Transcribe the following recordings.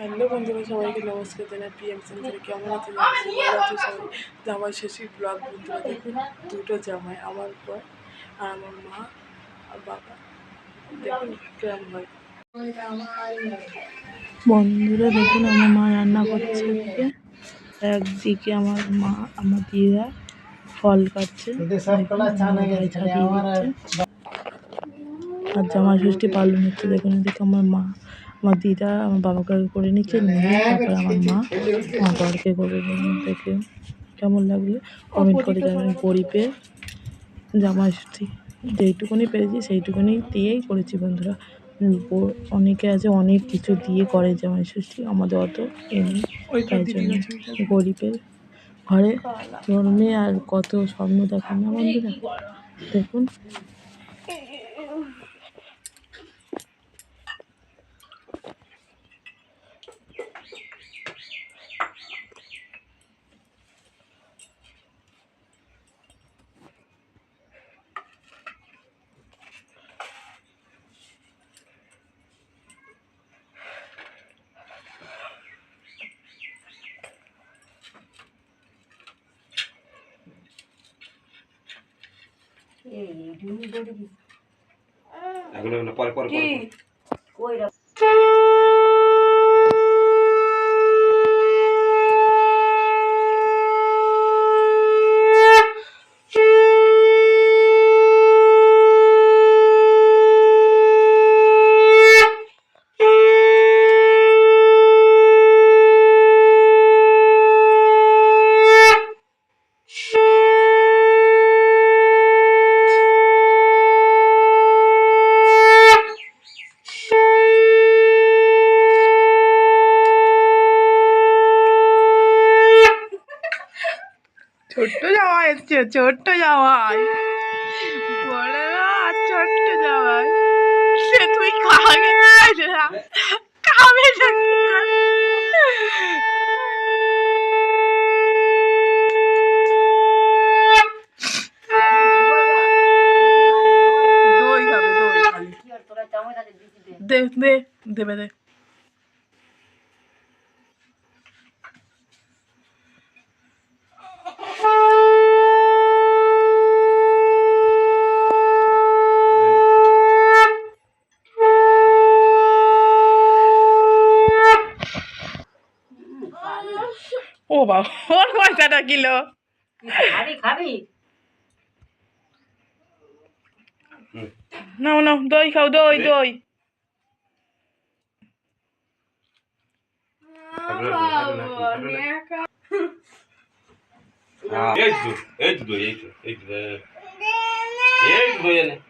Hello বন্ধুরা, সবাইকে নমস্কার জানাই পিএম সেন্টারে কেমন আছে আছে সবাই জামাই শেষের ব্লগ বন্ধুরা, দেখুন, দুটো জামাই, আমার পর আর আমার মা আর বাবা। দেখুন কেমন হয়। বন্ধুরা, দেখুন, আমার মা রান্না করছে একদিকে আমার মা, আমার দিদা ফল কাটছে। আর জামা ষষ্ঠী পালন হচ্ছে, দেখুন এদিকে আমার মা। আমার দিদা আমার বাবাকে করে নিচ্ছে নিয়ে তারপর আমার মা। আমার বরকে করে নিয়ে দেখে কেমন লাগল। কমেন্ট করে জানাবেন গরিবের জামা যেইটুকুনি পেরেছি সেইটুকুনি দিয়েই করেছি বন্ধুরা। অনেকে আছে অনেক কিছু দিয়ে করে জামাই ষষ্ঠী। আমাদের অত এমনি তাই জন্য গরিবের ঘরে জন্মে আর কত স্বপ্ন দেখেন না বন্ধুরা। দেখুন। এগুলো পরে পরে পরে ছোট্ট জামাই এসছে, ছোট্ট জামাই। বলে না ছোট্ট জামাই। সে তুই খাবে খাবে? দই খাবে, দই। দে, দেবে, দে। বাবা ওর পয়সাটা কিলো। নাও নাও দই খাও দই দই। এই তো এই তো দই, এই তো এই তো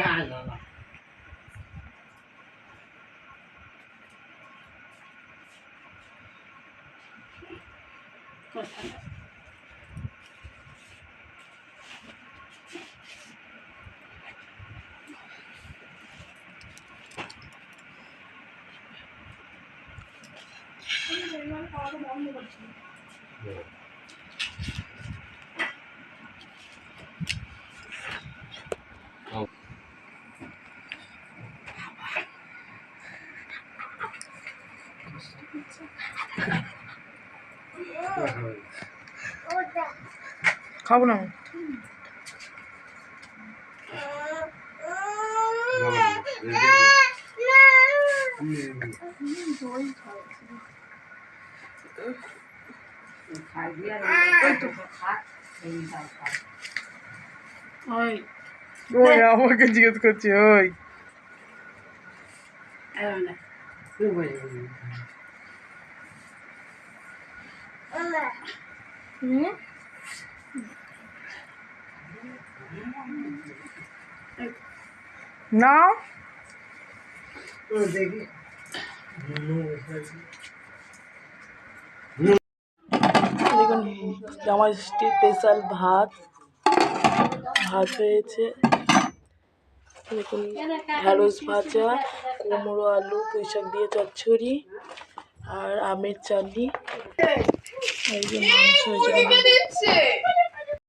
দই। এই তো দই খাব না। ওই। আমাকে জিজ্ঞেস করছে ওই। না তুই দেখুন ষষ্ঠীর স্পেশাল ভাত ভাত হয়েছে। দেখুন, ঢ্যাঁড়স ভাজা, কুমড়ো আলু পুঁই শাক দিয়ে চচ্চড়ি, আর আমের চাটনি। এই যে মাংস